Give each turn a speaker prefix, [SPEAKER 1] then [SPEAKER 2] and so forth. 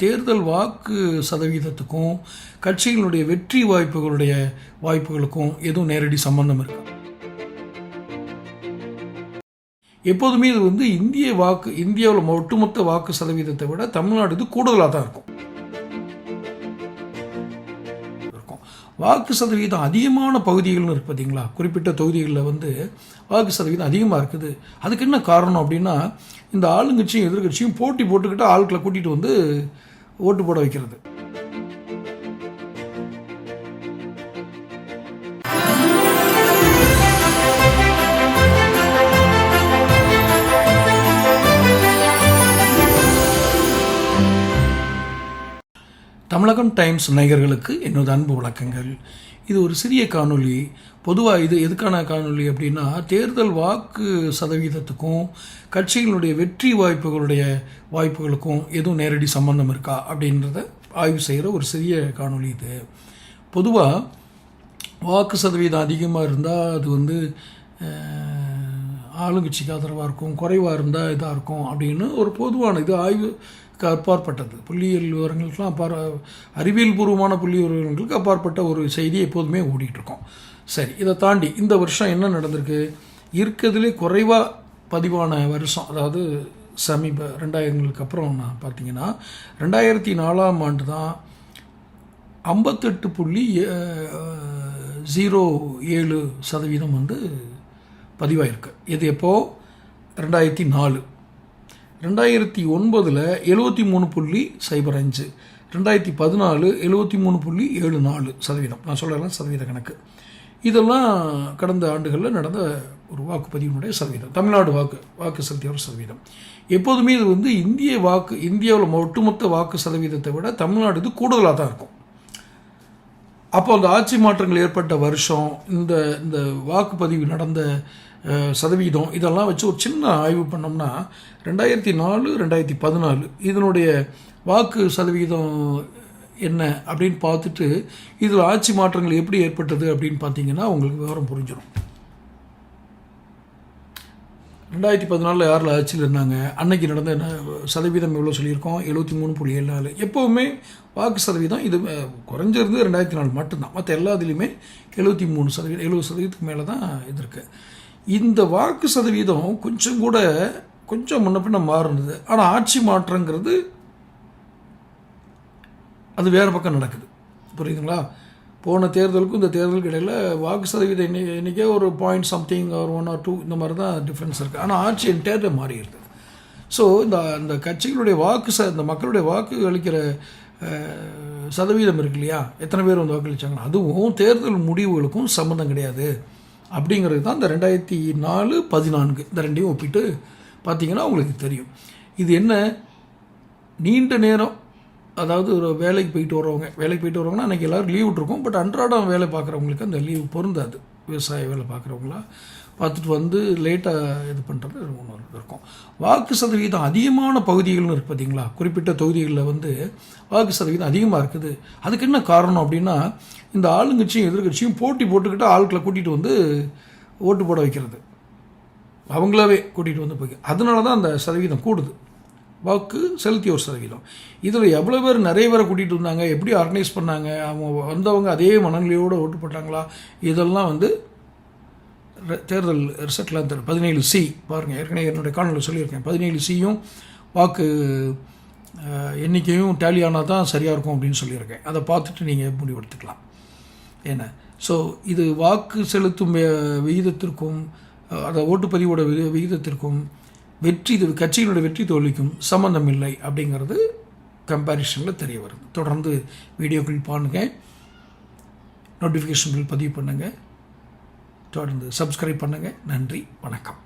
[SPEAKER 1] தேர்தல் வாக்கு சதவீதத்துக்கும் கட்சிகளுடைய வெற்றி வாய்ப்புகளுடைய வாய்ப்புகளுக்கும் எதுவும் நேரடி சம்பந்தம் இருக்கு? எப்போதுமே இது வந்து இந்திய வாக்கு இந்தியாவில் ஒட்டுமொத்த வாக்கு சதவீதத்தை விட தமிழ்நாடு இது கூடுதலாக தான் இருக்கும். வாக்கு சதவீதம் அதிகமான பகுதிகள்னு இருக்கு பார்த்தீங்களா குறிப்பிட்ட தொகுதிகளில் வந்து வாக்கு சதவீதம் அதிகமாக இருக்குது. அதுக்கு என்ன காரணம் அப்படின்னா இந்த ஆளுங்கட்சியும் எதிர்கட்சியும் போட்டி போட்டுக்கிட்டு ஆட்களை கூட்டிகிட்டு வந்து ஓட்டு போட வைக்கிறது. தமிழகம் டைம்ஸ் நேயர்களுக்கு என்னோட அன்பு வணக்கங்கள். இது ஒரு சிறிய காணொளி. பொதுவாக இது எதுக்கான காணொளி அப்படின்னா தேர்தல் வாக்கு சதவீதத்துக்கும் கட்சிகளுடைய வெற்றி வாய்ப்புகளுடைய வாய்ப்புகளுக்கும் எதுவும் நேரடி சம்பந்தம் இருக்கா அப்படின்றத ஆய்வு செய்கிற ஒரு சிறிய காணொளி இது. பொதுவாக வாக்கு சதவீதம் அதிகமாக இருந்தால் அது வந்து ஆளுங்கட்சிக்கு ஆதரவாக இருக்கும் குறைவாக இருந்தால் இதாக இருக்கும் அப்படின்னு ஒரு பொதுவான இது ஆய்வு அப்பாற்பட்டது. புள்ளியியல் விவரங்களுக்கெல்லாம் அப்பாற அறிவியல் பூர்வமான புள்ளி விவரங்களுக்கு அப்பாற்பட்ட ஒரு செய்தி எப்போதுமே ஓடிட்டுருக்கோம். சரி இதை தாண்டி இந்த வருஷம் என்ன நடந்திருக்கு? இருக்கிறதுலே குறைவாக பதிவான வருஷம் அதாவது சமீப ரெண்டாயிரங்களுக்கு அப்புறம் நான் பார்த்தீங்கன்னா ரெண்டாயிரத்தி நாலாம் ஆண்டு தான் ஐம்பத்தெட்டு புள்ளி ஜீரோ ஏழு சதவீதம் வந்து பதிவாயிருக்கு. இது எப்போது ரெண்டாயிரத்தி நாலு. ரெண்டாயிரத்தி ஒன்பதில் எழுபத்தி மூணு புள்ளி சைபர் அஞ்சு. ரெண்டாயிரத்தி பதினாலு எழுபத்தி மூணு புள்ளி ஏழு நாலு சதவீதம். நான் சொல்லலாம் சதவீத கணக்கு. இதெல்லாம் கடந்த ஆண்டுகளில் நடந்த ஒரு வாக்குப்பதிவினுடைய சதவீதம். தமிழ்நாடு வாக்கு வாக்கு செலுத்தியோர் சதவீதம். எப்போதுமே இது வந்து இந்திய வாக்கு இந்தியாவில் ஒட்டுமொத்த வாக்கு சதவீதத்தை விட தமிழ்நாடு இது கூடுதலாக தான் இருக்கும். அப்போ அந்த ஆட்சி மாற்றங்கள் ஏற்பட்ட வருஷம் இந்த இந்த வாக்குப்பதிவு நடந்த சதவீதம் இதெல்லாம் வச்சு ஒரு சின்ன ஆய்வு பண்ணோம்னா ரெண்டாயிரத்தி நாலு ரெண்டாயிரத்தி பதினாலு இதனுடைய வாக்கு சதவீதம் என்ன அப்படின்னு பார்த்துட்டு இதில் ஆட்சி மாற்றங்கள் எப்படி ஏற்பட்டது அப்படின்னு பார்த்தீங்கன்னா உங்களுக்கு விவரம் புரிஞ்சிடும் ரெண்டாயிரத்தி பதினாலில் யாரில் ஆட்சியில் இருந்தாங்க? அன்னைக்கு நடந்த சதவீதம் எவ்வளோ சொல்லியிருக்கோம்? எழுபத்தி மூணு புள்ளி ஏழு நாலு. எப்போவுமே வாக்கு சதவீதம் இது குறைஞ்சிருந்து ரெண்டாயிரத்தி நாலு மட்டும்தான். மற்ற எல்லா இதுலேயுமே எழுபத்தி மூணு சதவீதம் எழுபது சதவீதத்துக்கு மேலே தான் இது இருக்குது இந்த வாக்கு சதவீதம் கொஞ்சம் கூட கொஞ்சம் முன்ன பின்ன மாறுனது. ஆனால் ஆட்சி மாற்றங்கிறது அது வேறு பக்கம் நடக்குது. புரியுதுங்களா? போன தேர்தலுக்கும் இந்த தேர்தலுக்கு இடையில் வாக்கு சதவீத எண்ணி எண்ணிக்கை ஒரு பாயிண்ட் சம்திங் ஒரு ஒன் ஆர் டூ இந்த மாதிரி தான் டிஃப்ரென்ஸ் இருக்குது ஆனால் ஆட்சி என்டையர்டாக மாறிடுது. ஸோ இந்த அந்த கட்சிகளுடைய வாக்கு ச இந்த மக்களுடைய வாக்கு அளிக்கிற சதவீதம் இருக்கு இல்லையா? எத்தனை பேர் வந்து வாக்களிச்சாங்க அதுவும் தேர்தல் முடிவுகளுக்கும் சம்மந்தம் கிடையாது. அப்படிங்கிறது தான் இந்த ரெண்டாயிரத்தி நாலு பதினான்கு இந்த ரெண்டையும் ஒப்பிட்டு பார்த்தீங்கன்னா உங்களுக்கு தெரியும். இது என்ன? நீண்ட நேரம் அதாவது ஒரு வேலைக்கு போயிட்டு வரவங்க வேலைக்கு போயிட்டு வரவங்கன்னா அன்றைக்கி எல்லோரும் லீவ் விட்ருக்கோம் பட் அன்றாடம் வேலை பார்க்குறவங்களுக்கு அந்த லீவ் பொருந்தாது. விவசாய வேலை பார்க்குறவங்களா பார்த்துட்டு வந்து லேட்டாக இது பண்ணுறது ஒன்று இருக்கும். வாக்கு சதவீதம் அதிகமான பகுதிகள்னு இருக்குது பார்த்தீங்களா குறிப்பிட்ட தொகுதிகளில் வந்து வாக்கு சதவீதம் அதிகமாக இருக்குது. அதுக்கு என்ன காரணம் அப்படின்னா இந்த ஆளுங்கட்சியும் எதிர்கட்சியும் போட்டி போட்டுக்கிட்டு ஆட்களை கூட்டிகிட்டு வந்து ஓட்டு போட வைக்கிறது. அவங்களாவே கூட்டிகிட்டு வந்து போய் அதனால தான் அந்த சதவீதம் கூடுது. வாக்கு செலுத்திய ஒரு சதவீதம். இதில் எவ்வளோ பேர் நிறைய பேரை கூட்டிகிட்டு வந்தாங்க எப்படி ஆர்கனைஸ் பண்ணாங்க அவங்க வந்தவங்க அதே மனநிலையோடு ஓட்டு போட்டாங்களா இதெல்லாம் வந்து ரெ- தேர்தல் ரிசல்ட்லாம் தரும் பதினேழு சி பாருங்கள் ஏற்கனவே என்னுடைய காணொலியில் சொல்லியிருக்கேன். பதினேழு சியும் வாக்கு எண்ணிக்கையும் டேலி ஆனால் தான் சரியாக இருக்கும் அப்படின்னு சொல்லியிருக்கேன். அதை பார்த்துட்டு நீங்கள் முடிவெடுத்துக்கலாம். என்ன? ஸோ இது வாக்கு செலுத்தும் விகிதத்திற்கும் அதை ஓட்டுப்பதிவோட வி- விகிதத்திற்கும் வெற்றி இது கட்சியினுடைய வெற்றி தோல்விக்கும் சம்பந்தம் இல்லை அப்படிங்கிறது கம்பேரிஷனில் தெரிய வருது. தொடர்ந்து வீடியோக்கள் பாருங்கள் நோட்டிஃபிகேஷன்கள் பதிவு பண்ணுங்கள் தொடர்ந்து சப்ஸ்கிரைப் பண்ணுங்கள் நன்றி வணக்கம்.